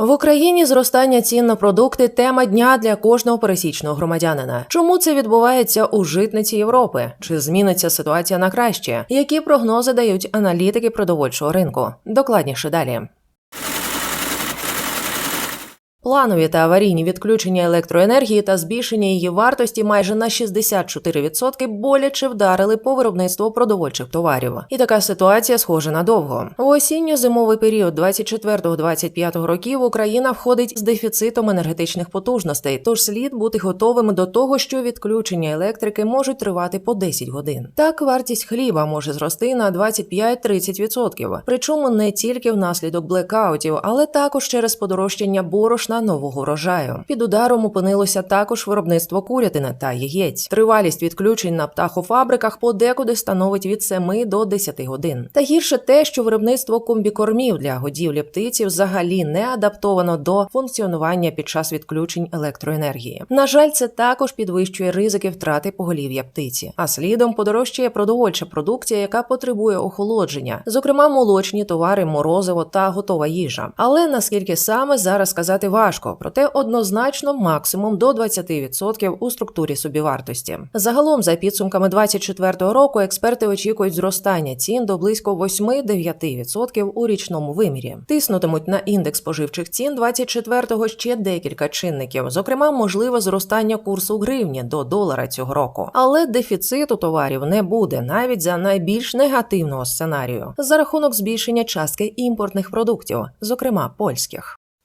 В Україні зростання цін на продукти тема дня для кожного пересічного громадянина. Чому це відбувається у житниці Європи? Чи зміниться ситуація на краще? Які прогнози дають аналітики продовольчого ринку? Докладніше далі. Планові та аварійні відключення електроенергії та збільшення її вартості майже на 64% боляче вдарили по виробництву продовольчих товарів. І така ситуація схожа надовго. У осінньо-зимовий період 24-25 років Україна входить з дефіцитом енергетичних потужностей, тож слід бути готовими до того, що відключення електрики можуть тривати по 10 годин. Так вартість хліба може зрости на 25-30%, причому не тільки внаслідок блекаутів, але також через подорожчання борошна нового врожаю. Під ударом опинилося також виробництво курятини та яєць. Тривалість відключень на птахофабриках подекуди становить від 7 до 10 годин. Та гірше те, що виробництво комбікормів для годівлі птиці взагалі не адаптовано до функціонування під час відключень електроенергії. На жаль, це також підвищує ризики втрати поголів'я птиці, а слідом подорожчає продовольча продукція, яка потребує охолодження, зокрема молочні товари, морозиво та готова їжа. Але наскільки саме зараз сказати важко, проте однозначно максимум до 20% у структурі собівартості. Загалом, за підсумками 2024 року, експерти очікують зростання цін до близько 8-9% у річному вимірі. Тиснутимуть на індекс споживчих цін 24-го ще декілька чинників, зокрема, можливе зростання курсу гривні до долара цього року. Але дефіциту товарів не буде навіть за найбільш негативного сценарію за рахунок збільшення частки імпортних продуктів, зокрема польських.